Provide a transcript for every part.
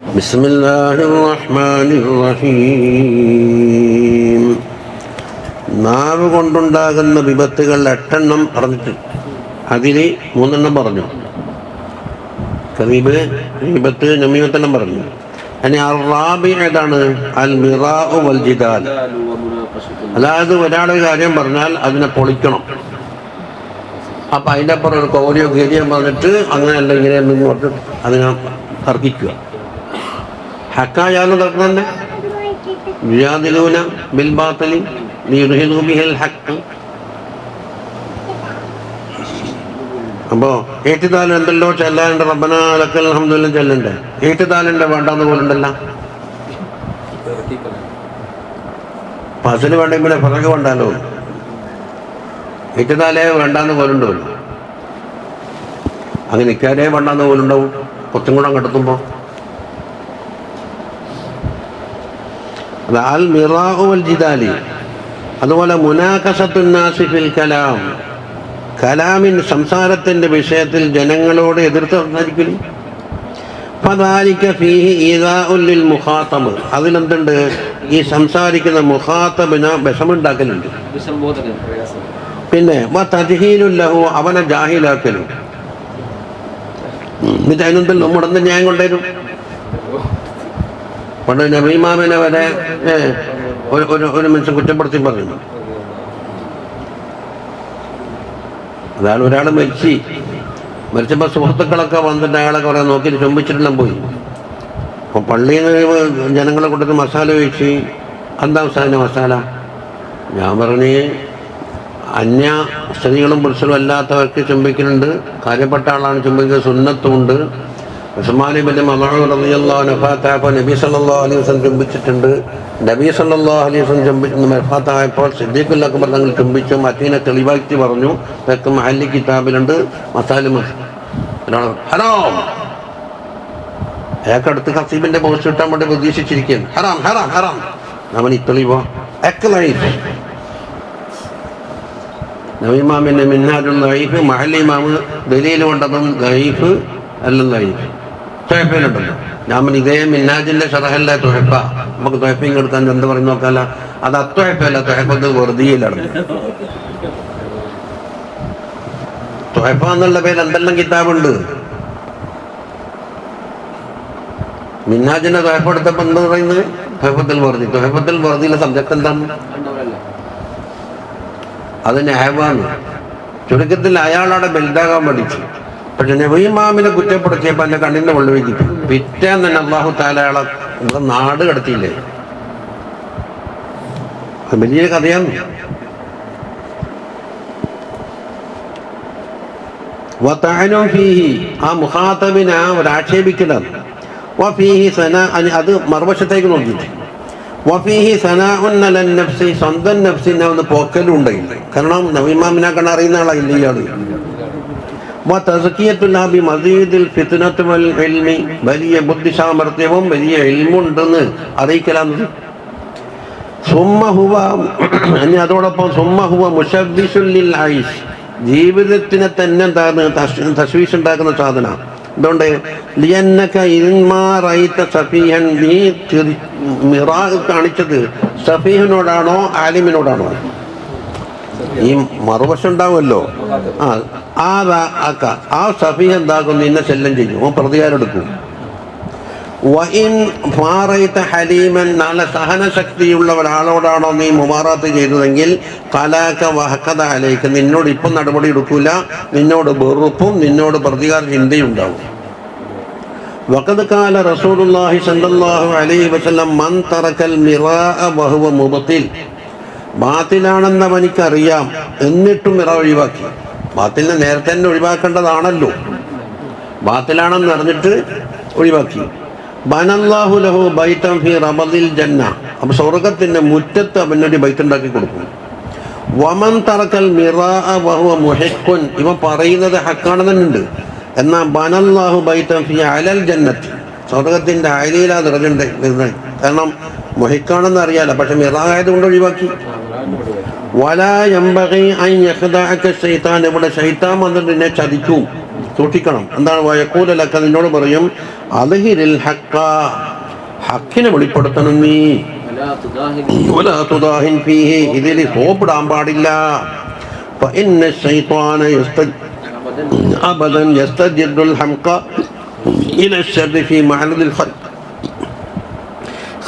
بسم الله الرحمن الرحيم നാവ് കൊണ്ടുണ്ടാകുന്ന വിപത്തുകൾ എട്ടെണ്ണം പറഞ്ഞിട്ട് അതിൽ മൂന്നെണ്ണം പറഞ്ഞു കരീബ് വിപത്ത് നമീപത്തെണ്ണം പറഞ്ഞു ഇനി അറാബി ഏതാണ് അൽ മിറാഉ വൽ ജിദാൽ അതായത് ഒരാളൊരു കാര്യം പറഞ്ഞാൽ അതിനെ പൊളിക്കണം അപ്പം അതിൻ്റെ അപ്പുറം ഒരു കോരിയോ ഗരിയോ പറഞ്ഞിട്ട് അങ്ങനെയല്ല ഇങ്ങനെയെന്ന് പറഞ്ഞിട്ട് അതിനെ തർക്കിക്കുക ബിൽ അപ്പോ ഏറ്റുതാലം എന്തല്ലോ ചെല്ലാനുണ്ട് റബ്ബനാലക്കൽ ലക്കൽ അൽഹംദുലില്ലാ ചെല്ലണ്ടേ? ഏറ്റുതാലുണ്ട് വേണ്ടാന്ന് പോലുണ്ടല്ല. പസിന് വേണ്ടെങ്കിൽ പിന്നെ പിറകെ വേണ്ടാലോ ഏറ്റുതാലേ വേണ്ടാന്ന് പോലുണ്ടല്ലോ അങ്ങനെ നിൽക്കാനേ വേണ്ടാന്ന് പോലുണ്ടാവും. കുറച്ചും കൂടെ കണ്ടെത്തുമ്പോൾ അത് അൽ മിറാഹു വൽ ജിദാലി. അതുപോലെ ഫിൽ കലാം. കലാമിൻ സംസാരത്തിന്റെ വിഷയത്തിൽ ജനങ്ങളോട് എതിർത്ത് ലിൽ മുഖാത്തബ് അതിലെന്തുണ്ട്? ഈ സംസാരിക്കുന്ന മുഖാത്തബിന് വിഷമുണ്ടാക്കലുണ്ട്. പിന്നെ ലഹു അവനെ ജാഹിലാക്കലും. എന്നിട്ട് അതിനെന്തല്ലോ മുടന്ന് ഞാൻ കൊണ്ടുവരും. പണ്ട് നബീമാമിനെ വരെ ഒരു ഒരു മനുഷ്യൻ കുറ്റപ്പെടുത്തി പറഞ്ഞു അതാണ് ഒരാൾ മരിച്ചു. മരിച്ചപ്പോൾ സുഹൃത്തുക്കളൊക്കെ വന്നിട്ട് അയാളെ പറയാൻ നോക്കി ചുംബിച്ചിട്ടെല്ലാം പോയി. അപ്പോൾ പള്ളിയിൽ നിന്ന് ജനങ്ങളെ കൊടുത്ത് മസാല ഒഴിച്ച് എന്താ സാധനം മസാല? ഞാൻ പറഞ്ഞ് അന്യ സ്ത്രീകളും പുരുഷനും അല്ലാത്തവർക്ക് ചുംബിക്കുന്നുണ്ട് കാര്യപ്പെട്ട ആളാണ് ചുംബിക്കുന്നത്. സുന്നത്തുമുണ്ട്. ഉസ്മാനി ബിൻ മമഹു റളിയല്ലാഹു അൻഹു നബി സല്ലാ അലൈഹി വസല്ലം ചുംബിച്ചിട്ടുണ്ട് നബി സല്ലല്ലാഹു അലൈഹി അക്ബർ തങ്ങൾ ചുംബിച്ചു മറ്റീനെ തെളിവാക്കി പറഞ്ഞു. മഹല്ലി കിതാബിലുണ്ട്. ഹറാം. അയാൾക്കടുത്ത് ഹസീബിന്റെ പോസ്റ്റ് കിട്ടാൻ വേണ്ടി പ്രതീക്ഷിച്ചിരിക്കുകയാണ്. ഹറാം ഹറാം ഹറാം. അവൻ ഇത്തെളിവോ നബിമാമിന്റെ മിന്നാരുള്ള ലൈഫ് മഹല്ലി ഇമാമ് ദലീൽ കൊണ്ടതും അല്ല തുഴപ്പിലുണ്ടല്ലോ. ഞാൻ ഇതേ മിന്നാജിന്റെ ഷറഹല്ല തുഴപ്പ? നമുക്ക് തുഴപ്പിങ് എടുക്കാൻ എന്ത് പറഞ്ഞു നോക്കാല അത് അത്തുഴപ്പല്ല തുഴപ്പത് വെറുതെയിലാണ് തുഴപ്പ എന്നുള്ള പേര് എന്തെല്ലാം കിതാബുണ്ട്? മിന്നാജിന്റെ തുഴപ്പെടുത്തപ്പോ എന്താ പറയുന്നത്? തുഴപ്പത്തിൽ വെറുതി. തുഴപ്പത്തിൽ വെറുതിയിലെ സബ്ജക്ട് എന്താണ്? അത് ന്യായമാണ് ചുരുക്കത്തിൽ അയാളവിടെ ബലിതാകാൻ പഠിച്ചു പക്ഷെ നബീമാമിനെ കുറ്റപ്പെടുത്തിയപ്പോൾ എന്റെ കണ്ണിന്റെ വെള്ളി വെച്ചിട്ടു പിറ്റേന്ന് തന്നെ അള്ളാഹു താലയാളെ ഇവിടെ നാട് കടത്തിയില്ലേ? വലിയ കഥയാണ്. ആ അത് മറുവശത്തേക്ക് നോക്കിയിട്ട് വഫീഹി ആളായില്ല ഇയാൾ വലിയ ബുദ്ധിസാമർത്ഥ്യവും വലിയ ഇൽമുണ്ടെന്ന് അറിയിക്കലാന്ന് സുമ്മഹുവ ഇനി അതോടൊപ്പം സുമ്മഹുവ മുഷബ്ബിസുല്ലിൽ ആയിഷ് ജീവിതത്തിനെ തന്നെ എന്താണ് തശ്വീഷ് ഉണ്ടാക്കുന്ന സാധന. അതുകൊണ്ട് സഫീഹൻ നീ മിറാഹ് കാണിച്ചത് സഫീഹിനോടാണോ ആലിമിനോടാണോ? ഈ മറുവശം ഉണ്ടാവുമല്ലോ. ആ ആ അക്ക? ആ സഫീഹ് എന്താക്കും നിന്നെ ശല്യം ചെയ്യും. അവൻ പ്രതികാരം എടുക്കും വഇൻ ഫാറൈത്ത ഹലീമൻ നല്ല സഹനശക്തിയുള്ള ഒരാളോടാണോ നീ മുമാറാത്ത് ചെയ്തതെങ്കിൽ കലാക്ക വഹക്കത അലേക്ക് നിന്നോട് ഇപ്പം നടപടി എടുക്കൂല. നിന്നോട് വെറുപ്പും നിന്നോട് പ്രതികാര ചിന്തയും ഉണ്ടാവും. വഖദ് കാല റസൂലുള്ളാഹി സല്ലല്ലാഹു അലൈഹി വസല്ലം മൻ തറക്കൽ മിറാഅ വഹുവ മുബത്തിൽ. ബാത്തിലാണെന്ന് അവനിക്കറിയാം എന്നിട്ടും മിറ ഒഴിവാക്കി. ബാത്തിലിനെ നേരത്തെ തന്നെ ഒഴിവാക്കേണ്ടതാണല്ലോ. ബാത്തിലാണെന്ന് അറിഞ്ഞിട്ട് ഒഴിവാക്കി. ബനല്ലാഹു ലഹു ബൈത്തം ഫി റബദിൽ ജന്ന. അപ്പം സ്വർഗത്തിന്റെ മുറ്റത്ത് അവനൊരു ബൈത്ത് ഉണ്ടാക്കി കൊടുക്കും. വമൻ തറക്കൽ മുഹിക്കുൻ. ഇവ പറയുന്നത് ഹക്കാണെന്നുണ്ട് എന്നാൽ ബനല്ലാഹു ബൈത്തം ഫി അലൽ ജന്നത്ത്. സ്വർഗത്തിന്റെ അയലിയിലാ നിറഞ്ഞിട്ടുണ്ട്. കാരണം മുഹിക്കാണെന്ന് അറിയാലോ. പക്ഷെ മിറാ ആയതുകൊണ്ട് ഒഴിവാക്കി. വലായമ്പകി ഐ യഹദാക്ക വന്നിട്ട് നിന്നെ ചതിച്ചു. സൂക്ഷിക്കണം. എന്താണ്? വയക്കൂലലക്ക നിന്നോട് പറയും അലഹിരിൽ ഹക്ക ഹക്കിനെ വെളിപ്പെടുത്തണം നീ. ഇതിൽ സോപ്പിടാൻ പാടില്ല. അബദൻ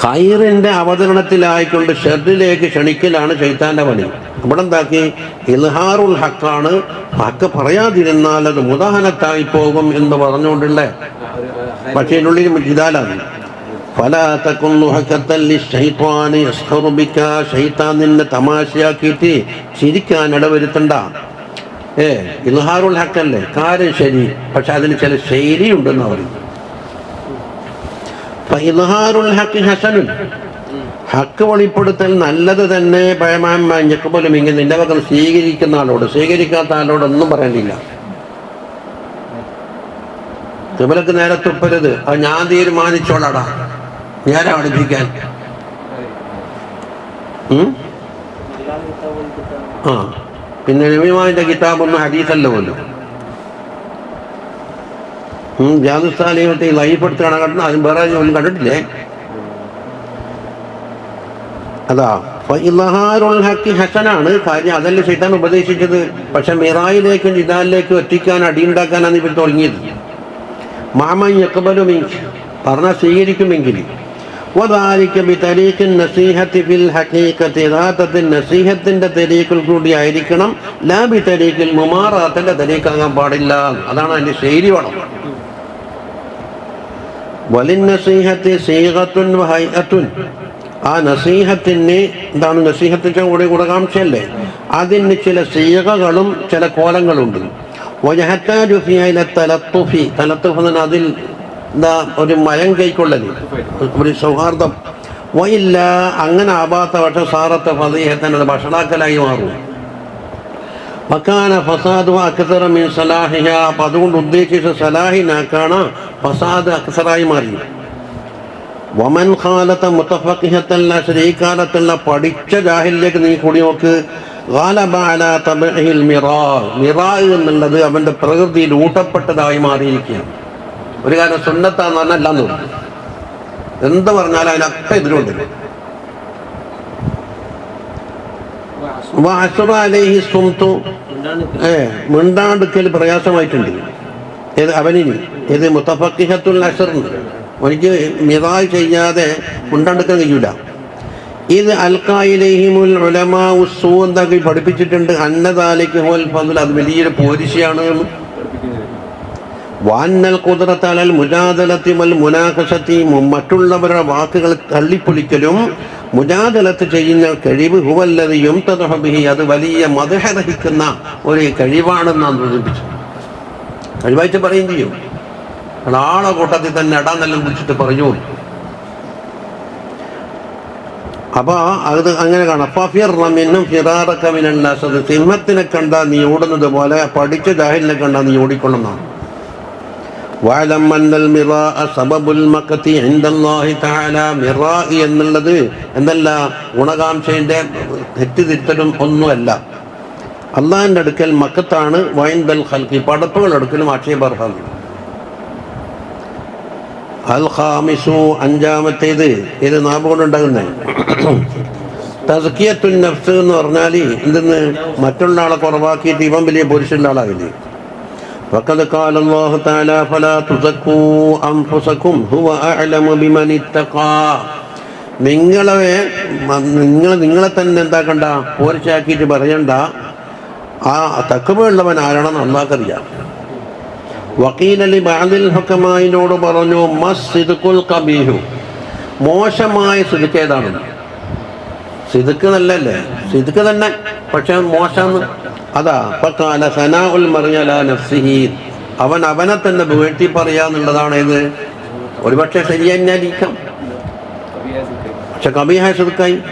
ഹൈറിന്റെ അവതരണത്തിലായിക്കൊണ്ട് ഷെഡിലേക്ക് ക്ഷണിക്കലാണ് ഷെയ്ത്താന്റെ പണി. ഇവിടെ എന്താക്കി? ഇൽഹാറുൽ ഹക്കാണ്. ഹക്ക് പറയാതിരുന്നാൽ അത് മുദാഹനത്തായി പോകും എന്ന് പറഞ്ഞുകൊണ്ടുള്ള പക്ഷേ ഉള്ളിൽ ഇതാലാണ് നിന്നെ തമാശയാക്കിയിട്ട് ചിരിക്കാൻ ഇടവരുത്തണ്ട. ഏ ഇൽഹാറുൽ ഹക്കല്ലേ? കാര്യം ശരി. പക്ഷെ അതിന് ചില ശൈലിയുണ്ടെന്ന് പറയും ഹക്ക് വെളിപ്പെടുത്തൽ നല്ലത് തന്നെ പഴമാഞ്ഞക്കപ്പോലും ഇങ്ങനെ നിന്റെ പകരം സ്വീകരിക്കുന്ന ആളോട് സ്വീകരിക്കാത്ത ആളോട് ഒന്നും പറയേണ്ടില്ല തുമലക്ക് നേരെ തുപ്പരുത്. അത് ഞാൻ തീരുമാനിച്ചോളാടാ. നേരെ പഠിപ്പിക്കാൻ? ആ. പിന്നെ നബിമാന്റെ കിതാബൊന്നും ഹരീസല്ലോ പോലും. ജാതുസ്ഥാലിയത്തെ ലൈപ്പെടുത്താണ് കണ്ടത് അതിന് വേറെ ഒന്നും കണ്ടിട്ടില്ലേ? അതാ ഹസനാണ്. കാര്യം അതല്ല ശൈത്താൻ ഉപദേശിച്ചത്. പക്ഷെ മിറായിലേക്കും ജിദാലിലേക്കും എത്തിക്കാൻ അടിയുണ്ടാക്കാനാണ് ഇവർ തുടങ്ങിയത്. മാമൻ യക്കബലുമെങ്കിൽ പറഞ്ഞാൽ സ്വീകരിക്കുമെങ്കിൽ. നസീഹത്തിന്റെ തെരീക്കിൽ കൂടി ആയിരിക്കണം. ലാബി തെരീക്കിൽ മുമാറാത്തിന്റെ തെരീക്കാകാൻ പാടില്ല. അതാണ് അതിന്റെ ശൈലി വേണം. ആ നസീഹത്തിന് എന്താണ് നസീഹത്തിന്റെ കൂടെ ഗുണകാംക്ഷയല്ലേ? അതിന് ചില സീഹകളും ചില കോലങ്ങളുണ്ട്. തലത്തുഫി. തലത്തുഫ് അതിൽ എന്താ ഒരു മയം കൈക്കൊള്ളൽ ഒരു സൗഹാർദ്ദം. വയില്ല അങ്ങനെ ആവാത്ത പക്ഷം സാറത്തെ ഫതീഹത്തിന് അത് ഭക്ഷണാക്കലായി മാറും. മക്കാന ഫസാദു അക്സറ മിൻ സലാഹിഹ. അപ്പം അതുകൊണ്ട് ഉദ്ദേശിച്ച സലാഹിനാക്കാണ് ഫസാദ് അക്സറായി മാറി. വമൻ കാലത്തെ മുത്തഫക്കിഹത്തല്ല ശരീകാലത്തുള്ള പഠിച്ച ജാഹിലിലേക്ക് നീ കൂടി നോക്ക്. എന്നുള്ളത് അവന്റെ പ്രകൃതിയിൽ ഊട്ടപ്പെട്ടതായി മാറിയിരിക്കുകയാണ്. ഒരു കാര്യം സുന്നത്താന്ന് പറഞ്ഞാൽ അല്ലാന്ന് പറഞ്ഞു എന്ത് പറഞ്ഞാലും അതിനൊക്കെ എതിരുണ്ട്. ഏ മിണ്ടാടുക്കൽ പ്രയാസമായിട്ടുണ്ട്. ഏത് അവനിന് ഏത് മുത്തഫക്കിഹത്തുൽ അഷറിന് എനിക്ക് മിതായി ചെയ്യാതെ ഉണ്ടെടുക്കാൻ കഴിയൂല. ഇത് അൽക്കായിലേഹിമുൽ ഉലമാ ഉസ്സൂ എന്താക്കി പഠിപ്പിച്ചിട്ടുണ്ട്. അന്നദാലിക്ക് ഹോൽ ഫതുൽ അത് വലിയൊരു പോരിശയാണ് വാന്നൽ കുതിരത്താലൽ മുജാദലത്തി മുനാകശത്തിയും മറ്റുള്ളവരുടെ വാക്കുകൾ തള്ളിപ്പൊളിക്കലും മുജാദലത്ത് ചെയ്യുന്ന കഴിവ് ഹുവല്ലതയും തദഹബിഹി അത് വലിയ മതഹരഹിക്കുന്ന ഒരു കഴിവാണെന്നാണ് സൂചിപ്പിച്ചു കഴിവായിട്ട് പറയും ചെയ്യും ആളെ കൂട്ടത്തിൽ തന്നെ ഇടാന്നെല്ലാം വിളിച്ചിട്ട് പറഞ്ഞു അപ്പൊ അത് അങ്ങനെ കാണാം ഫിറും ഫിറാറക്കമിനല്ലാസത് സിംഹത്തിനെ കണ്ടാൽ നീ ഓടുന്നത് പോലെ പഠിച്ച ജാഹിലിനെ കണ്ടാൽ നീ ഓടിക്കൊള്ളുന്നതാണ് واعلم أن المراء سبب المقت عند الله تعالى മിറാ എന്നുള്ളത് എന്നല്ല ഗുണകാംക്ഷയുടെ തെറ്റുതിരുത്തലും ഒന്നുമല്ല അള്ളാഹിൻ്റെ അടുക്കൽ മക്കത്താണ് വൈൻദൽ ഖൽക്കി പടപ്പുകൾ അടുക്കലും ആക്ഷേപാർഹമാണ് അൽ ഖാമിസു അഞ്ചാമത്തേത് ഇത് നാവുകൊണ്ടുണ്ടാകുന്നത് തസ്കിയത്തുൻ നഫ്സ് എന്ന് പറഞ്ഞാൽ എന്തെന്ന് മറ്റുള്ള ആളെ കുറവാക്കിയിട്ട് ഇവൻ വലിയ പുരുഷൻ്റെ ആളാകില്ലേ وقد قال الله تعالى فلا تزكوا أنفسكم هو أعلم بمن اتقى നിങ്ങളെ നിങ്ങൾ നിങ്ങളെ തന്നെ എന്താക്കണ്ട പോരിച്ചാക്കിയിട്ട് പറയണ്ട ആ തക്കവുള്ളവൻ ആരാണെന്ന് അള്ളാഹ്ക്കറിയാം വക്കീലലി ബാദിൽ ഹക്കമായിനോട് പറഞ്ഞു മസ് സിദുക്കുൽ കബീഹു. മോശമായ സിദുക്ക് ഏതാണ്? സിദുക്ക് നല്ലല്ലേ സിദുക്ക് തന്നെ പക്ഷെ മോശം അതാ മറിയല നഫ്സിഹി. അവൻ അവനെ തന്നെ വീഴ്ത്തി പറയാന്നുള്ളതാണ് ഇത് ഒരുപക്ഷെ ശരിയായിരിക്കാം പക്ഷെ കബീഹായ സിദുക്കായി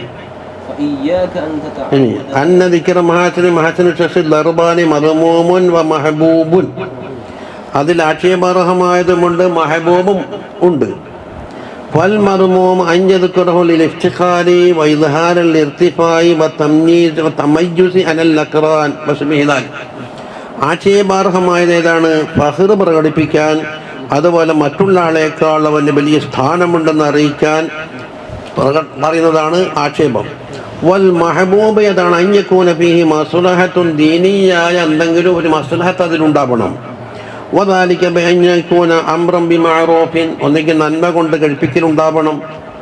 അന്ന ദിക്കറ മഹാച്ചന് മഹാച്ചന് ശേഷം ദർബാനി മതമോമുൻ വ മഹബൂബുൻ. അതിൽ ആക്ഷേപാർഹമായതുമുണ്ട് മഹബൂബും ഉണ്ട്. വൽ മറുമോം അഞ്ചതുക്കുറഹുൽ ഇഫ്തിഖാരി വൈദ്ഹാരൽ ഇർത്തിഫായി വ തംനീസ് വ തമയ്യുസി അനൽ ലഖ്റാൻ വസ്മിഹിദാൻ ആക്ഷേപാർഹമായത് ഏതാണ്? ഫഹ്ർ പ്രകടിപ്പിക്കാൻ അതുപോലെ മറ്റുള്ള ആളേക്കാൾ അവന് വലിയ സ്ഥാനമുണ്ടെന്ന് അറിയിക്കാൻ പറയുന്നതാണ് ആക്ഷേപം. വൽ മഹബൂബ് ഏതാണ് അഞ്ഞക്കൂന ഫീഹി മസുലഹത്തുൻ ദീനിയായ എന്തെങ്കിലും ഒരു മസുലഹത്ത് അതിലുണ്ടാവണം. വദാലിക അമ്രം അംറം ബിമഅറൂഫിൻ ഒന്നെങ്കിൽ നന്മ കൊണ്ട് കഴിപ്പിക്കലുണ്ടാവണം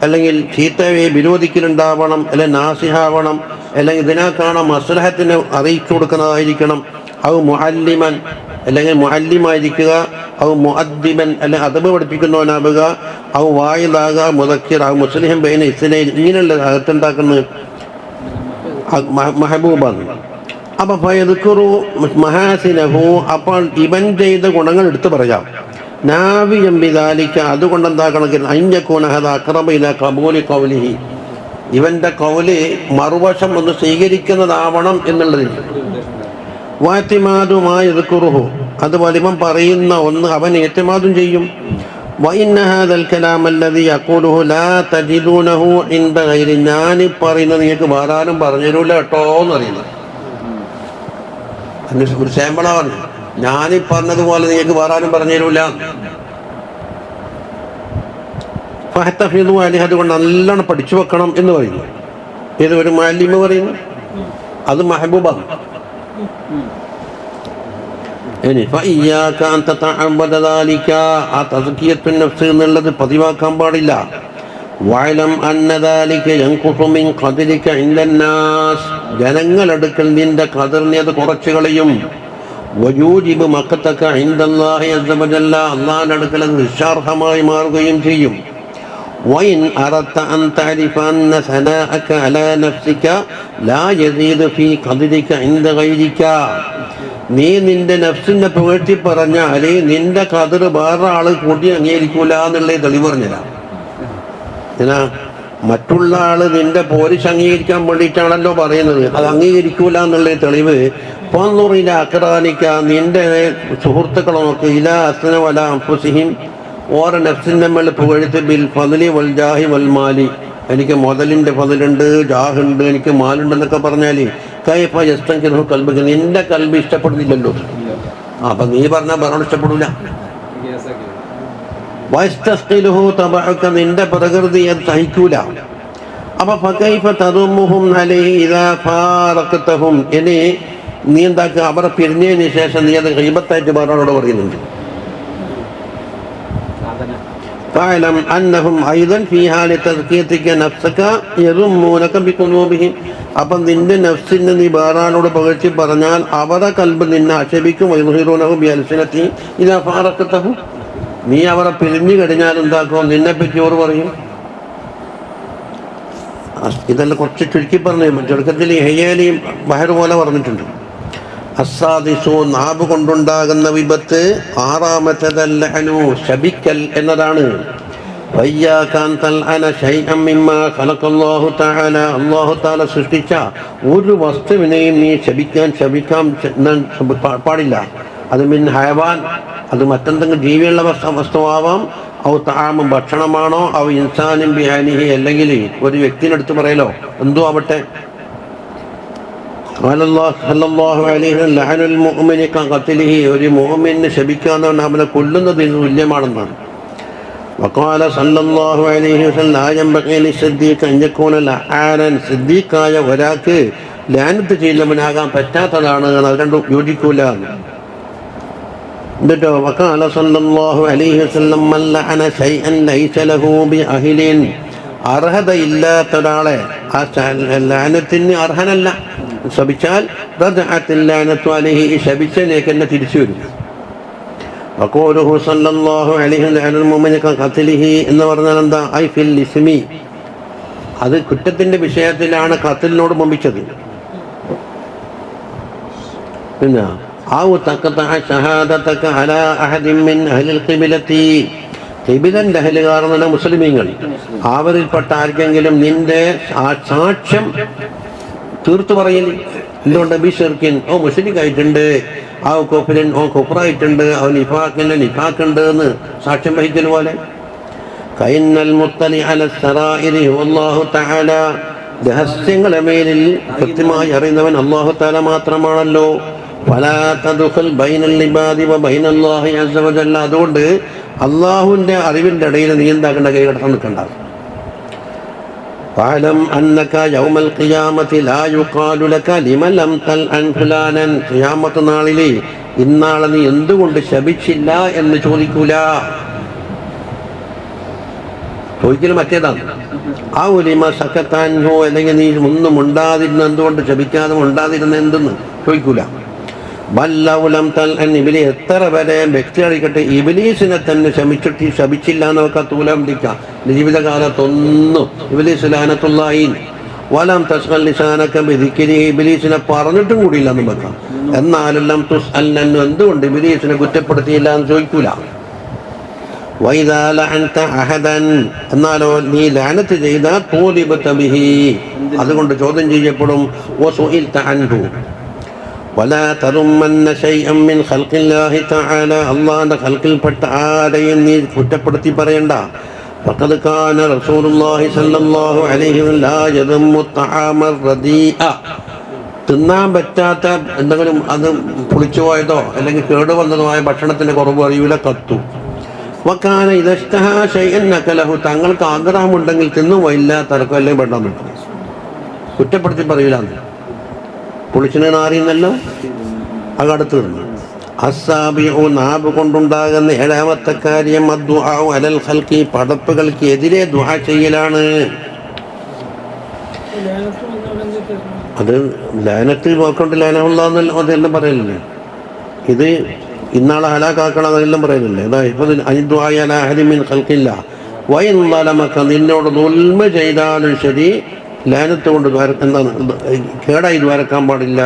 അല്ലെങ്കിൽ ചീത്തയെ വിരോധിക്കലുണ്ടാവണം അല്ലെങ്കിൽ നാസിഹാവണം അല്ലെങ്കിൽ ഇതിനേക്കാണ് മസുലഹത്തിന് അറിയിച്ചു കൊടുക്കുന്നതായിരിക്കണം. അത് മുഅല്ലിമൻ അല്ലെങ്കിൽ മുഹല്ലിമായിരിക്കുക അത് മുഅദ്ദിബൻ അല്ലെങ്കിൽ അതബ് പഠിപ്പിക്കുന്നവനാവുക അത് വായിലാകുക മുതക്കിർ ഔ മുസ്ലിം ബൈന ഇസ്ലൈൻ ഇങ്ങനെയുള്ള അകത്തുണ്ടാക്കുന്നത് മഹബൂബാണ് അപ്പൊ ഫയദുക്കുറു മഹാസിനഹു അപ്പോൾ ഇവൻ ചെയ്ത ഗുണങ്ങൾ എടുത്തു പറയാം. നാവിയം ബിദാലിക്ക അതുകൊണ്ട് എന്താക്കണമെങ്കിൽ അഞ്ഞക്കൂനഹദ അക്രമയില കബൂലി കൗലിഹി ഇവന്റെ കൗൽ മറുവശം ഒന്ന് സ്വീകരിക്കുന്നതാവണം എന്നുള്ളതിൽ. വാറ്റിമാതുമായി എതുക്കുറുഹു അതുപോലെ ഇവൻ പറയുന്ന ഒന്ന് അവൻ ഏറ്റുമാതും ചെയ്യും. വൈന്ന ഹാദൽ കലാമല്ലതി അക്കൂലുഹു ലാ തജിദൂനഹു ഇൻദ ഗൈരി ഞാൻ പറയുന്നത് നിങ്ങൾക്ക് വേറെ ആരും കേട്ടോ എന്ന് പറയുന്നത്. അതിന് ഒരു ശേമ്പള പറഞ്ഞു. ഞാൻ പറഞ്ഞതുപോലെ നിങ്ങൾക്ക് വേറെ ആരും പറഞ്ഞുതരൂല. ഫഹത്തഫിദു അലിഹ അതുകൊണ്ട് നല്ലോണം പഠിച്ചു വെക്കണം എന്ന് പറയുന്നു. ഏതൊരു മാലിമ പറയുന്നു. അത് മെഹബൂബാണ്. ആ തസ്കിയത്തുൻ നഫ്സ് എന്നുള്ളത് പതിവാക്കാൻ പാടില്ല വഅലം അന്ന ദാലിക യൻഖുസു മിൻ ഖദ്രിക ഇൻദന്നാസ് ജനങ്ങളടുക്കൽ നിന്റെ ഖദറിനെ അത് കുറച്ചു കളയും വയൂജിബ് മക്കത്തക്ക ഇൻദല്ലാഹി അസ്സ വജല്ല അല്ലാഹുവിന്റെ അടുക്കൽ അത് നിസ്സാർഹമായി മാറുകയും ചെയ്യും وإن أردت أن تعرف أن ثناءك على نفسك لا يزيد في قدرك عند غيرك നീ നിന്റെ നഫ്സിനെ പുകഴ്ത്തി പറഞ്ഞാൽ നിന്റെ കതിർ വേറെ ആൾ കൂട്ടി അംഗീകരിക്കൂല എന്നുള്ള തെളിവ് പറഞ്ഞുതരാം എന്നാ മറ്റുള്ള ആൾ നിന്റെ പോലീസ് അംഗീകരിക്കാൻ വേണ്ടിയിട്ടാണല്ലോ പറയുന്നത്. അത് അംഗീകരിക്കൂല എന്നുള്ള തെളിവ് പന്നൂറിന്റെ അക്രാനിക്ക നിന്റെ സുഹൃത്തുക്കളെ നോക്ക്. ഇല അസ്ന വല അംഫുസിഹിം ഓരോ നഫ്സിന്റെ മേൽ പുകഴ്ത്തി ബിൽ ഫതിലി വൽ ജാഹി വൽ മാലി. എനിക്ക് മുതലിന്റെ ഫതിലുണ്ട് ജാഹുണ്ട് എനിക്ക് മാലുണ്ടെന്നൊക്കെ പറഞ്ഞാൽ കൈഫ ജസ്തങ്കിറു കൽബ് നിന്റെ കൽബ് ഇഷ്ടപ്പെടുന്നില്ലല്ലോ ആ അപ്പം നീ പറഞ്ഞാൽ പറഞ്ഞോട് ഇഷ്ടപ്പെടില്ല വയസ്തസ്കിലുഹു തബഅക നിന്റെ പ്രകൃതി അത് സഹിക്കൂല അപ്പൊ ഫകൈഫ തദുമ്മുഹും അലൈഹി ഇദാ ഫാറഖതഹും ഇനി നീ എന്താക്കുക അവരെ പിരിഞ്ഞതിന് ശേഷം നീ അത് ഗൈബത്തായിട്ട് പറഞ്ഞോട് പറയുന്നുണ്ട് فاعلم أنهم أيضا في حال تزكيتك نفسك يذمونك بقلوبهم അപ്പം നിന്റെ നഫ്സിനെ നീ വേറാളോട് പകർത്തി പറഞ്ഞാൽ അവരെ കൽബ് നിന്നെ ആക്ഷേപിക്കും. വൈഹിറൂനഹും അൽസിനത്തി ഇതാ നീ അവരെ പിരിഞ്ഞു കഴിഞ്ഞാൽ എന്താക്കും? നിന്നെ പറ്റി ഓർ പറയും. ഇതെല്ലാം കുറച്ച് ചുരുക്കി പറഞ്ഞു ചുരുക്കത്തിൽ ഹയ്യാലിയും ബഹർ പോലെ പറഞ്ഞിട്ടുണ്ട്. അസാദിസു നാബ് കൊണ്ടുണ്ടാകുന്ന വിപത്ത് ആറാമത്തെ ശപിക്കൽ എന്നതാണ്. സൃഷ്ടിച്ച ഒരു വസ്തുവിനെയും നീ ശപിക്കാൻ ശപിക്കാൻ പാടില്ല. അത് മിൻ ഹയവാൻ അത് മറ്റെന്തെങ്കിലും ജീവിയുള്ള വസ്തു വസ്തുവാവാം. അവ താമ ഭക്ഷണമാണോ? അവ ഇൻസാനും ബിഹാനിഹി. അല്ലെങ്കിൽ ഒരു വ്യക്തിനെടുത്ത് പറയലോ എന്തോ ആവട്ടെ ഒരു മോഹമിനെ ശപിക്കാന്നവൻ അവനെ കൊല്ലുന്നതിന് തുല്യമാണെന്നാണ്. وقال صلى الله عليه وسلم لا ينبغي للصديق أن يكون لعانا സിദ്ദീഖായ ഒരാൾക്ക് ലാനത്ത് ചെയ്യുന്നവനാകാൻ പറ്റാത്തതാണ് എന്ന് അത് രണ്ടും യോജിക്കൂല എന്നിട്ടോ وقال صلى الله عليه وسلم من لعن شيئا ليس له بأهل അർഹതയില്ലാത്ത ഒരാളെ ആ ലാനത്തിന് അർഹനല്ല ശപിച്ചാൽ റദ്അത്തില്ലാനത്തു അലൈഹി ഈ ശപിച്ചതിലേക്ക് തന്നെ തിരിച്ചു വരും വഖൂലുഹു സല്ലല്ലാഹു അലൈഹി വസല്ലം മുഅ്മിന ഖത്ലിഹി എന്ന് പറഞ്ഞാൽ എന്താ? ഐ ഫിൽ ഇസ്മി അത് കുറ്റത്തിന്റെ വിഷയത്തിലാണ് ഖത്ലിനോട് മുമ്പിച്ചത്. പിന്നെ ഔ തഖതഅ ഷഹാദതക അലാ അഹദിൻ മിൻ അഹ്ലിൽ ഖിബലത്തി. ഖിബിലന്റെ അഹലുകാർ എന്ന മുസ്ലിമീങ്ങൾ. അവരിൽപ്പെട്ട ആർക്കെങ്കിലും നിന്റെ ആ- സാക്ഷ്യം തീർത്തു പറയൽ എന്തുകൊണ്ട് ബിഷർക്കിൻ ഓ മുഷരിക്കായിട്ടുണ്ട്. ആ കുഫിരൻ ഓ കുഫറായിട്ടുണ്ട് അവൻ നിഫാക്കിന്റെ നിഫാക്കുണ്ട് എന്ന് സാക്ഷ്യം വഹിച്ചത് പോലെ. കൈന്നൽ മുത്തലി അല സറായിരി അള്ളാഹു തഹല രഹസ്യങ്ങളെ മേലിൽ കൃത്യമായി അറിയുന്നവൻ അള്ളാഹു താല മാത്രമാണല്ലോ. അതുകൊണ്ട് അള്ളാഹുവിന്റെ അറിവിന്റെ ഇടയിൽ നീ എന്താക്കേണ്ട കൈ നിൽക്കണ്ടാവും فاعلم أنك يوم القيامة لا يقال لك لمن لم تلعن فلانا ഖിയാമത്ത് നാളിലെ ഇന്നാളെ നീ എന്തുകൊണ്ട് ശപിച്ചില്ല എന്ന് ചോദിക്കൂല ചോദിക്കൽ മറ്റേതാണ് ആ ഒലിമ സക്കത്താൻഹോ അല്ലെങ്കിൽ നീ ഒന്നും ഉണ്ടാതിരുന്ന എന്തുകൊണ്ട് ശപിക്കാതെ ഉണ്ടാതിരുന്ന എന്തെന്ന് ചോദിക്കൂല ബല്ലൗലം തൽ ഇബിലി എത്ര വരെ വ്യക്തി അറിയിക്കട്ടെ? ഇബിലീസിനെ തന്നെ ശമിച്ചിട്ട് ശപിച്ചില്ല എന്നൊക്കെ തൂലം പിടിക്കാം ജീവിതകാലത്തൊന്നും ഇബിലീസ് ലാനത്തുള്ളായി വലം തസ്കൽ നിശാനക്ക ബിദിക്കിരി ഇബിലീസിനെ പറഞ്ഞിട്ടും കൂടിയില്ല എന്ന് വെക്കാം എന്നാലെല്ലാം തുസ് അല്ലെന്നു എന്തുകൊണ്ട് ഇബിലീസിനെ കുറ്റപ്പെടുത്തിയില്ല എന്ന് ചോദിക്കൂല. എന്നാലോ നീ ലാനത്ത് ചെയ്ത തോലിബ തബിഹി അതുകൊണ്ട് ചോദ്യം ചെയ്യപ്പെടും. വസുഇൽത അൻഹു ولا ترمن شيئا من خلق الله تعالى അള്ളാന്റെ ഖൽക്കിൽപ്പെട്ട ആരെയും നീ കുറ്റപ്പെടുത്തി പറയണ്ട فقد كان رسول الله صلى الله عليه وسلم لا يذم الطعام الرديء തിന്നാൻ പറ്റാത്ത എന്തെങ്കിലും അത് പുളിച്ചു പോയതോ അല്ലെങ്കിൽ കേടുവന്നതുമായ ഭക്ഷണത്തിന്റെ കുറവ് അറിയൂല കത്തു വക്കാന ഇതഷ്ടഹാശയന്നക്കലഹു തങ്ങൾക്ക് ആഗ്രഹമുണ്ടെങ്കിൽ തിന്നും വൈല്ല തർക്കം അല്ലെങ്കിൽ പെട്ടെന്ന് കുറ്റപ്പെടുത്തി പറയൂല പുളിച്ചിനെ അത് അടുത്ത് നിന്നു അസാബിഉ നാബ് കൊണ്ടുണ്ടാകുന്ന ഏഴാമത്തെ കാര്യം അദ്ദുആഉ അലൽ ഹൽക്കി പടപ്പുകൾക്ക് എതിരെ ദുഹ ചെയ്യലാണ്. അത് ലാനത്ത് നോക്കൊണ്ട് ലാനമുള്ളതെന്നല്ല അതെല്ലാം പറയലില്ലേ? ഇത് ഇന്നാളെ ഹലാക്കാക്കണം അതെല്ലാം പറയലില്ലേ? അതാ ഇപ്പൊ അനിദ്വായലാഹരിമിൻ ഖൽക്കില്ല വൈൻ വലമക്ക നിന്നോട് ദുൽമ ചെയ്താലും ശരി ലാനത്ത് കൊണ്ട് ദ്വാര എന്താണ് കേടായി ദ്വാരക്കാൻ പാടില്ല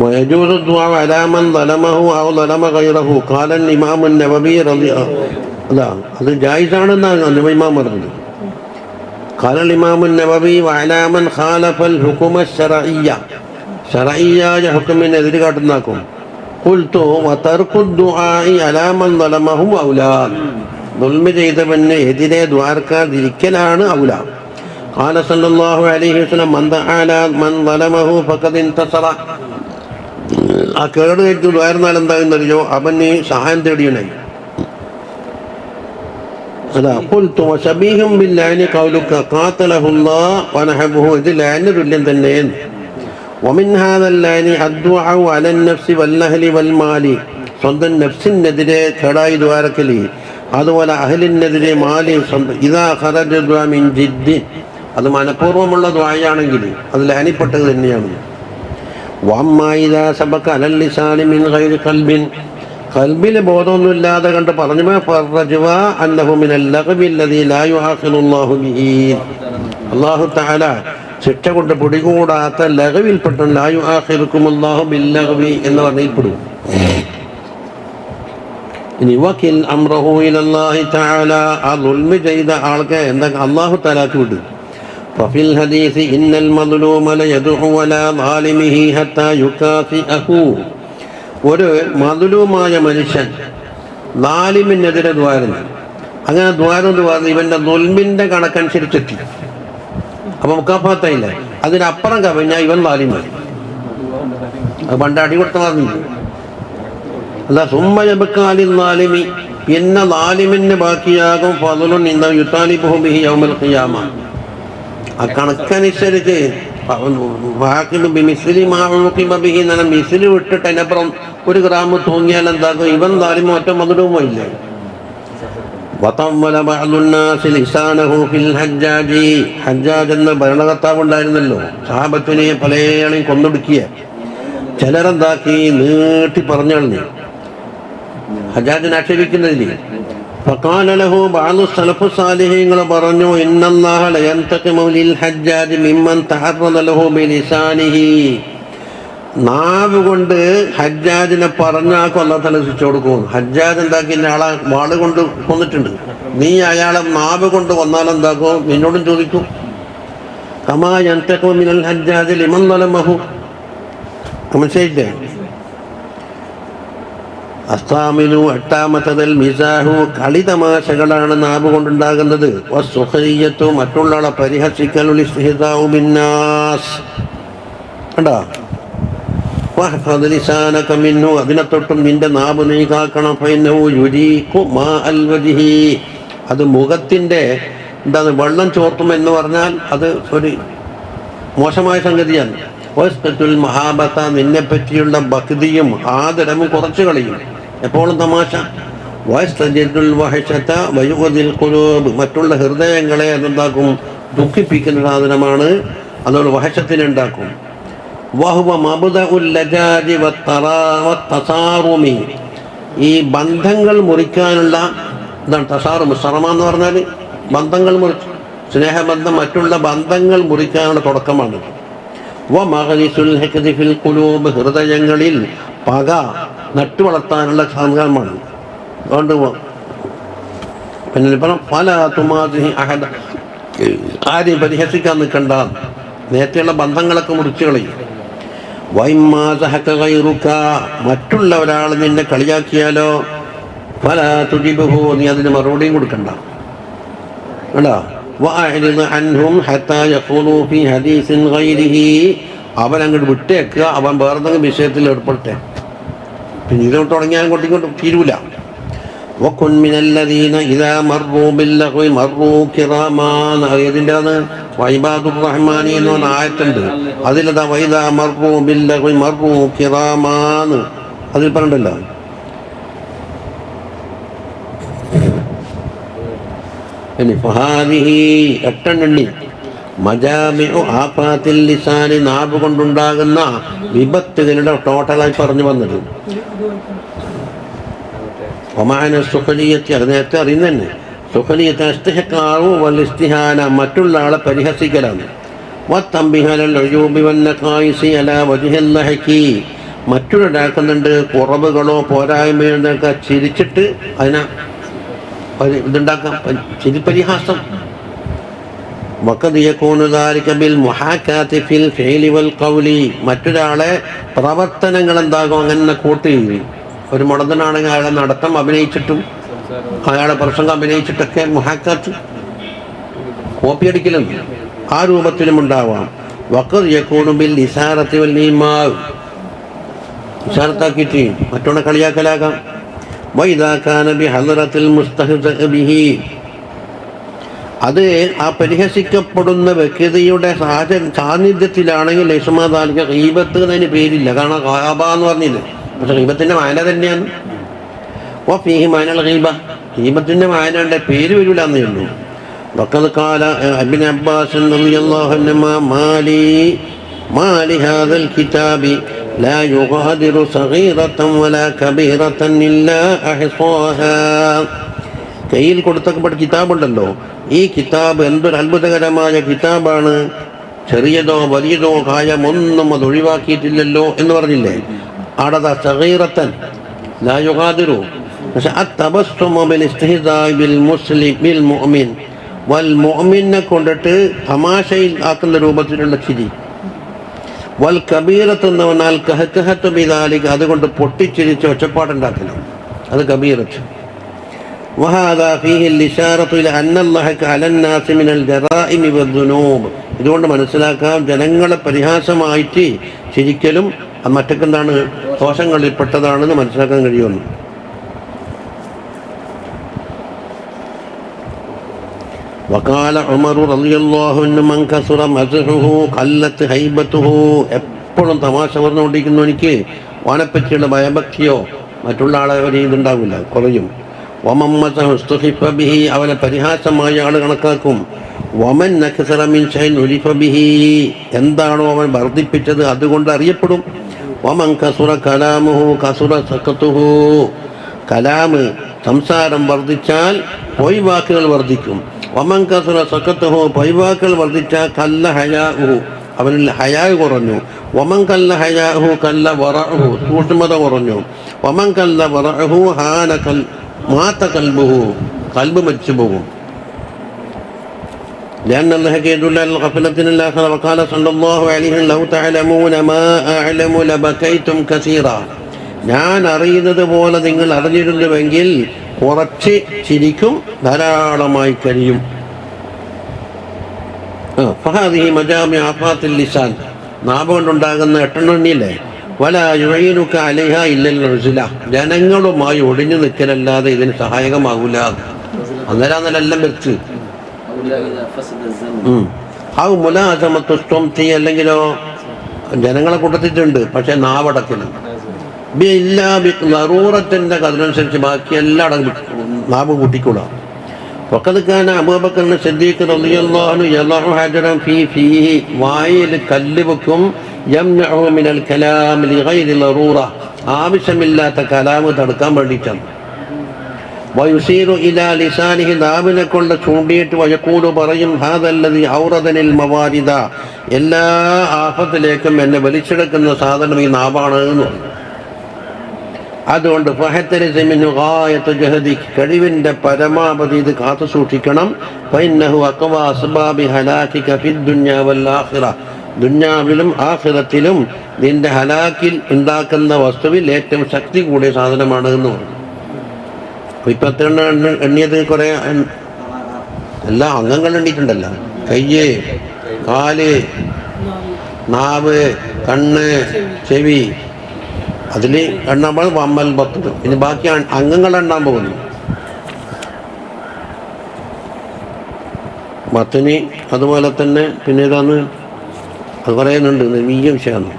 ويجوز الدعاء على من ظلمه أو ظلم غيره قال الإمام النووي رضي അതാ അത് ജായിസാണെന്നാണ് ഇമാം പറഞ്ഞത് قال الإمام النووي وعلى من خالف الحكم الشرعية شرعية حكم എതിര് കാട്ടുന്നാക്കും قلت وترك الدعاء على من ظلمه أولى ظلم ചെയ്തവന് എതിരെ ദ്വാരക്കാതിരിക്കലാണ് ഔല قال صلى الله عليه وسلم من دعا على من ظلمه فقد انتصر ആ കേട് കഴിച്ചു ദ്വാരുന്നാൽ എന്താകുന്നറിയോ അവന് സഹായം തേടിയണായി അതാ قلت وشبيه باللعن قولك قاتله الله ونحبه ഇത് ലാന് തുല്യം തന്നെ ومن هذا اللعن الدعاء على النفس والأهل والمال സ്വന്തം നഫ്സിനെതിരെ കേടായി ദ്വാരക്കലി അതുപോലെ അഹലിനെതിരെ മാലി ഇതാ ഖറജ ദുആ മിൻ ജിദ്ദിൻ അത് മനഃപൂർവമുള്ള ദ്വായാണെങ്കിൽ അത് ലാനിപ്പെട്ടത് തന്നെയാണ്. വമ്മ ഇതാ സബക അലൽ ലിസാനി മിൻ ഗൈരി ഖൽബിൻ. കൽബിൽ ബോധമൊന്നുമില്ലാതെ കണ്ട് പറഞ്ഞു അള്ളാഹു താല ശിക്ഷ കൊണ്ട് പിടികൂടാത്ത ലഘവിൽപ്പെട്ട ലാ യുആഖിറുക്കുമുല്ലാഹു ബിൽ ലഗ്ബി എന്ന് പറഞ്ഞിൽപ്പെടും. ഇനി വക്കിൽ അംറഹു ഇലല്ലാഹി തആല ആ ദുൽമ ചെയ്ത ആൾക്ക് എന്താ അല്ലാഹു തആലാക്ക് വിടും وفي الحديث إن المظلوم ليدعو على ظالمه حتى يكافئه ഒരു മതുലുമായ മനുഷ്യൻ നാലിമിനെതിരെ ദ്വാരുന്നു അങ്ങനെ ദ്വാരം എന്ന് പറഞ്ഞ് ഇവന്റെ നൊൽമിന്റെ കണക്കനുസരിച്ചെത്തി അപ്പൊ മുക്കാഫാത്തയില്ല അതിനപ്പുറം കവിഞ്ഞാൽ ഇവൻ നാലിമായി അത് പണ്ട് അടി കൊടുത്ത പറഞ്ഞില്ല അല്ല ബാക്കിയാകും യൗമൽ ഖിയാമ. ആ കണക്കനുസരിച്ച് മിസിലി വിട്ടിട്ട് അതിനപ്പുറം ഒരു ഗ്രാമ് തൂങ്ങിയാൽ എന്താക്കും? ഇവൻ താലിമ ഒറ്റ മധുരവുമോ ഇല്ലേ? വതവ്വല ലിസാനഹു ഫിൽ ഹജ്ജാജി. ഭരണകർത്താവ് ഉണ്ടായിരുന്നല്ലോ. സഹാബത്തിനെ പലയാളെയും കൊന്നൊടുക്കിയ. ചിലരെന്താക്കി? നീട്ടി പറഞ്ഞാളിനെ ഹജ്ജാജിനെ ആക്ഷേപിക്കുന്നതിന് فقال له بعض السلف الصالحين പറഞ്ഞു ان الله لا ينتقم للحجاج ممن تعرض له بلسانه നാവ് കൊണ്ട് ഹജ്ജാജിനെ പറഞ്ഞാ കൊല്ലാൻ തല ശിക്ഷ കൊടുക്കും ഹജ്ജാജ് എന്താക്കി ആളെ വാള് കൊണ്ട് കൊന്നിട്ടുണ്ട് നീ അയാളെ നാവ് കൊണ്ട് വന്നാൽ എന്താക്കും നിന്നോടും ചോദിക്കും കമാ യന്തക്കും മിനൽ ഹജ്ജാജ് ലിമൻ നലമഹു മനസ്സിലായില്ലേ അസ്താമിനു എട്ടാമത്തതിൽ മിസാഹു കളിതമാശകളാണ് നാവ് കൊണ്ടുണ്ടാകുന്നത് സുഹയ്യത്തു മറ്റുള്ളവളെ പരിഹസിക്കലുൽ ഇസ്തിഹ്സാഉ കണ്ടോ? മിൻഹു അതിനെ തൊട്ടും നിന്റെ നാവ് നീ കാക്കണം അത് മുഖത്തിന്റെ എന്താണ് വെള്ളം ചോർത്തും എന്ന് പറഞ്ഞാൽ അത് ഒരു മോശമായ സംഗതിയാണ്. മഹാബത്ത നിന്നെ പറ്റിയുള്ള ഭക്തിയും ആദരവും കുറച്ചു കളയും. എപ്പോഴും തമാശ. വസ്തുൽ വഹശത വയുഗതിൽ കുലൂബ് മറ്റുള്ള ഹൃദയങ്ങളെ അതെന്താക്കും ദുഃഖിപ്പിക്കുന്ന സാധനമാണ് അതുകൊണ്ട് വഹശത്തിനുണ്ടാക്കും. വഹുവ ഈ ബന്ധങ്ങൾ മുറിക്കാനുള്ള എന്താണ് തസാറും സറമെന്ന് പറഞ്ഞാൽ ബന്ധങ്ങൾ മുറിച്ചു സ്നേഹബന്ധം മറ്റുള്ള ബന്ധങ്ങൾ മുറിക്കാനുള്ള തുടക്കമാണ് വ ഖുലൂബ് ഹൃദയങ്ങളിൽ പക നട്ടുവളർത്താനുള്ള സംഘമാണ് അതുകൊണ്ട് പിന്നെ പറഞ്ഞ പല തുമാതി അഹദ ആരെയും പരിഹസിക്കാൻ നിൽക്കണ്ട. നേരത്തെയുള്ള ബന്ധങ്ങളൊക്കെ മുറിച്ചു കളയും. വൈമാസഹക്ക കൈറുക്ക മറ്റുള്ള ഒരാൾ നിന്നെ കളിയാക്കിയാലോ? പല തുജിബഹു. നീ അതിന് മറുപടിയും കൊടുക്കണ്ട. ഗൈരിഹി. അവൻ അങ്ങോട്ട് വിട്ടേക്കുക. അവൻ വേറെന്തെങ്കിലും വിഷയത്തിൽ ഏർപ്പെടട്ടെ. പിന്നെ തുടങ്ങിയാൽ കൊണ്ടിങ്ങോട്ട് തീരൂല. വൈബാദുർ ആയത്തുണ്ട്. അതിലതാ വൈദാ മർറൂ ബില്ലഹ്വി മർറൂ കിറാമാൻ അതിൽ ഇനി ഫഹാദിഹി എട്ടെണ്ണി മജാമിഉ ആഫാത്തിൽ ലിസാനി നാവ് കൊണ്ടുണ്ടാകുന്ന വിപത്തുകളുടെ ടോട്ടലായി പറഞ്ഞു വന്നത്. ഒമാന സുഖനീയത്തെ അത് നേരത്തെ അറിയുന്ന തന്നെ സുഖനീയത്തെ അസ്തിഹക്കാറു വലിസ്തിഹാന മറ്റുള്ള ആളെ പരിഹസിക്കലാണ്. മറ്റൊരാക്കുന്നുണ്ട് കുറവുകളോ പോരായ്മയോ എന്നൊക്കെ ചിരിച്ചിട്ട് അതിനെ ഇതുണ്ടാക്കാം. ചിരി ഖൗലി. മറ്റൊരാളെ പ്രവർത്തനങ്ങൾ എന്താകും? അങ്ങനെ കൂട്ടി ഒരു മുടന്തനാണെങ്കിൽ അയാളെ നടത്തം അഭിനയിച്ചിട്ടും അയാളെ പ്രസംഗം അഭിനയിച്ചിട്ടൊക്കെ മുഹാക്കാത്ത് കോപ്പിയടിക്കലും ആ രൂപത്തിലും ഉണ്ടാവാം. വഖദ് യകൂനു ബിൽ നിസാരത്താക്കിയിട്ട് മറ്റുള്ള കളിയാക്കലാകാം. വൈദാ ഹലറത്തിൽ ബി ഹളറത്തിൽ മുസ്തഹ്സഅ ബിഹി. അത് ആ പരിഹസിക്കപ്പെടുന്ന വ്യക്തിയുടെ സാഹചര്യം സാന്നിധ്യത്തിലാണെങ്കിൽ ലക്ഷ്മാതാലിക്ക് ഹീബത്ത് എന്നതിന് പേരില്ല. കാരണം കാബ എന്ന് പറഞ്ഞില്ലേ? പക്ഷെ ഹീബത്തിന്റെ വായന തന്നെയാണ് ഓ ഫീഹി മാനൽ ഹീബ ഹീബത്തിന്റെ വായനയുടെ പേര് വരില്ല എന്നേ ഉള്ളൂ وقد قال ابن عباس رضي الله عنهما ما لي ما لهذا الكتاب لا يغادر صغيرة ولا كبيرة إلا أحصاها കയ്യിൽ കൊടുത്തപ്പെട്ട കിതാബുണ്ടല്ലോ ഈ കിതാബ് എന്തൊരു അത്ഭുതകരമായ കിതാബാണ് ചെറിയതോ വലിയതോ കായമൊന്നും അത് ഒഴിവാക്കിയിട്ടില്ലല്ലോ എന്ന് പറഞ്ഞില്ലേ ആടത സഹീറത്തൻ ലായുഹാദിറു പക്ഷെ അത്തബസ്തുമബിൽ ബിൽ മുസ്ലിം ബിൽ മുഅ്മിൻ വൽ മുഅ്മിനെ കൊണ്ടിട്ട് തമാശയിൽ ആക്കുന്ന രൂപത്തിലുള്ള ചിരി വൽ കബീറത്ത് എന്ന് പറഞ്ഞാൽ കഹക്കഹത്ത് ബിദാലിക്ക് അതുകൊണ്ട് പൊട്ടിച്ചിരിച്ച് ഒച്ചപ്പാടുണ്ടാക്കണം അത് കബീറത്ത് وهذا فيه الإشارة إلى أن الله على الناس من الجرائم والذنوب ഇതുകൊണ്ട് മനസ്സിലാക്കാം ജനങ്ങളെ പരിഹാസമായിട്ട് ശരിക്കലും അത് മറ്റൊക്കെ കോശങ്ങളിൽ പെട്ടതാണെന്ന് മനസ്സിലാക്കാൻ കഴിയുമെന്ന് വകാല ഉമറു റലിയല്ലാഹുവിന് കല്ലത്ത് ഹൈബത്തുഹു. എപ്പോഴും തമാശ പറഞ്ഞുകൊണ്ടിരിക്കുന്നു എനിക്ക്. വാനപ്പച്ചിയുടെ ഭയഭക്തിയോ മറ്റുള്ള ആളെ ഒരു ഇതുണ്ടാവില്ല കുറയും. വമമ്മസുഹിഫബിഹി അവനെ പരിഹാസമായ ആൾ കണക്കാക്കും. വമൻ നഖസറമിൻ ഷൈൻ ഉലിഫബിഹി എന്താണോ അവൻ വർദ്ധിപ്പിച്ചത് അതുകൊണ്ട് അറിയപ്പെടും. വമൻ കസുറ കലാമുഹു കസുറ സഖത്തുഹു കലാമ് സംസാരം വർദ്ധിച്ചാൽ പൊയ്വാക്കുകൾ വർദ്ധിക്കും. വമൻ കസുറ സഖത്തുഹു പൊയ്വാക്കുകൾ വർദ്ധിച്ചാൽ കല്ല ഹയാഹു അവനിൽ ഹയാ കുറഞ്ഞു. വമൻ കല്ല ഹയാഹു കല്ല വറഹു സൂക്ഷ്മത കുറഞ്ഞു. വമൻ കല്ല വറഹു ഹാന കൽ മാത്ത കൽബുഹു. കൽബ് മരിച്ചു പോകും. لأن الله يدل على الغفلة الآخرة وقال صلى الله عليه وسلم لو تعلمون ما أعلم لبكيتم كثيرا ഞാൻ അറിയുന്നത് പോലെ നിങ്ങൾ അറിഞ്ഞിരുന്നുവെങ്കിൽ കുറച്ച് ചിരിക്കും ധാരാളമായി കഴിയും ആ, ഫഹാദിഹി മജാമി ആഫാത്തിൽ ലിസാൻ നാഭ കൊണ്ടുണ്ടാകുന്ന എട്ടെണ്ണില്ലേ വല യുഴയിനുക്ക അലിഹ ഇല്ലല്ല ജനങ്ങളുമായി ഒടിഞ്ഞു നിൽക്കലല്ലാതെ ഇതിന് സഹായകമാകൂല അന്നേരം അന്നെല്ലാം വെച്ച് ആ മുലാസമത്വം തീ അല്ലെങ്കിലോ ജനങ്ങളെ കൊടുത്തിട്ടുണ്ട് പക്ഷെ നാവടക്കണം എല്ലാ നറൂറത്തിന്റെ അതിനനുസരിച്ച് ബാക്കി എല്ലാം അടങ്ങി നാവ് കൂട്ടിക്കൂടാം. പൊക്കതുക്കാൻ അബൂബക്കറിന് സിദ്ദീഖ് ഫീ വായിൽ കല്ല് വെക്കും. മിനൽ കലാം ആവശ്യമില്ലാത്ത കലാമ് തടുക്കാൻ വേണ്ടിയിട്ടാണ്. വയുസീറു ഇലാ ലിസാനിഹി നാവിനെ കൊണ്ട് ചൂണ്ടിയിട്ട് വയക്കൂട് പറയും ഹാദല്ലതി ഔറദനിൽ മവാരിദ. എല്ലാ ആഫത്തിലേക്കും എന്നെ വലിച്ചെടുക്കുന്ന സാധനം ഈ നാവാണ് എന്ന് അതുകൊണ്ട് ഫഹത്തരിസമിനു ഗായത്ത് ജഹദി കഴിവിന്റെ പരമാവധി ഇത് കാത്തു സൂക്ഷിക്കണം. ദുന്യാവിലും ആഹിറത്തിലും നിന്റെ ഹലാക്കിൽ ഉണ്ടാക്കുന്ന വസ്തുവിൽ ഏറ്റവും ശക്തി കൂടിയ സാധനമാണ് എന്ന് പറഞ്ഞു. അപ്പൊ ഇപ്പൊ എത്ര എണ്ണ എണ്ണ- എണ്ണിയത് കുറെ എല്ലാ അംഗങ്ങൾ എണ്ണിയിട്ടുണ്ടല്ലോ. കയ്യ് കാൽ നാവ് കണ്ണ് ചെവി. അതിൽ എണ്ണുമ്പോൾ വമ്മൽ പത്ത് ഇനി ബാക്കി അംഗങ്ങൾ എണ്ണാൻ പോകുന്നു. പത്തിന് അതുപോലെ തന്നെ പിന്നെ ഏതാന്ന് അത് പറയുന്നുണ്ട് വലിയ വിഷയമാണ്.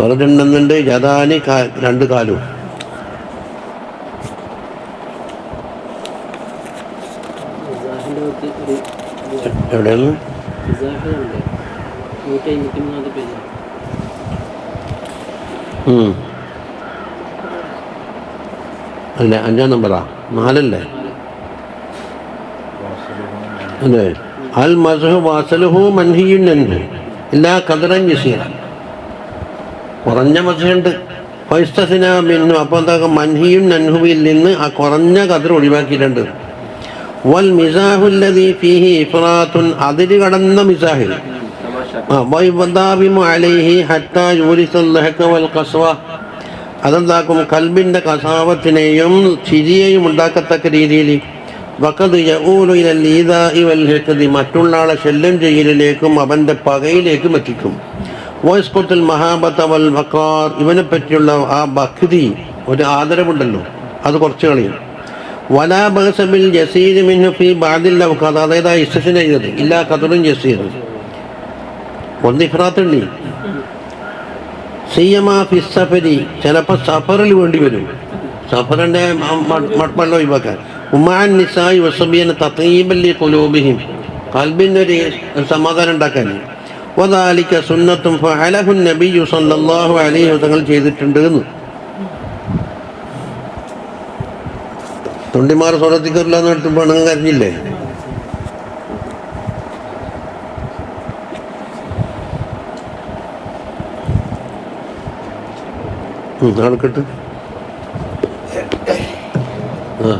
വെറുതെണ്ണുന്നുണ്ട് ജതാന് കാ- രണ്ട് കാലും. ഇസാഹിന്റെ ഒക്കെ ഒരു എവിടെയാണ്? ഇസാഹിലുണ്ട് നൂറ്റി അമ്പത്തി മൂന്നാമത്തെ പേജ് അല്ല? അഞ്ചാം നമ്പറാ? നാലല്ലേ? അതെ. അൽ മസഹു വാസലുഹു മൻഹിയുന്നു എല്ലാ കതിറൻ ജസീറ. കുറഞ്ഞ മസഹുണ്ട്. ഫൈസ്തസിന മിന്നു. അപ്പോൾ എന്താ മൻഹിയും നൻഹുവിൽ നിന്ന് ആ കുറഞ്ഞ കതിർ ഒഴിവാക്കിയിട്ടുണ്ട്. അതെന്താക്കും? കൽബിന്റെ കസാവത്തിനെയും ചിരിയെയും ഉണ്ടാക്കത്തക്ക രീതിയിൽ മറ്റുള്ള ആളെ ശല്യം ചെയ്യലിലേക്കും അവന്റെ പകയിലേക്കും എത്തിക്കും. വൈസ്കുത്തുൽ മഹാബത്ത വൽ വക്കാർ ഇവനെ പറ്റിയുള്ള ആ ഭക്തി ഒരു ആദരവുണ്ടല്ലോ. അത് കുറച്ച് കളിയും. വലാ ബഹസബിൽ ജസീർ മിൻഹു ഫി ബാദിൽ അതായത് ആ ഇസ്റ്റിനെ ചെയ്തത്. ഇല്ലാ കതറും ജസീർ ഒന്ന് സിയമാ ഫി സഫരി. ചിലപ്പോൾ സഫറിൽ വേണ്ടി വരും. സഫറിന്റെ മട്മല്ല ഒഴിവാക്കാൻ. ഉമാൻ നിസായി വസബിയന് തത്തീബല്ലി കുലൂബിഹിം കൽബിനൊരു സമാധാനം ഉണ്ടാക്കാൻ. വദാലിക്ക സുന്നത്തും ഫഅലഹു നബിയു സല്ലല്ലാഹു അലൈഹി തങ്ങൾ ചെയ്തിട്ടുണ്ട് എന്ന്. തൊണ്ടിമാർ സ്വർത്തിക്കറില്ല എന്ന് എടുത്ത് പെണ്ണുങ്ങൾ കരഞ്ഞില്ലേ നടക്കട്ടെ ആ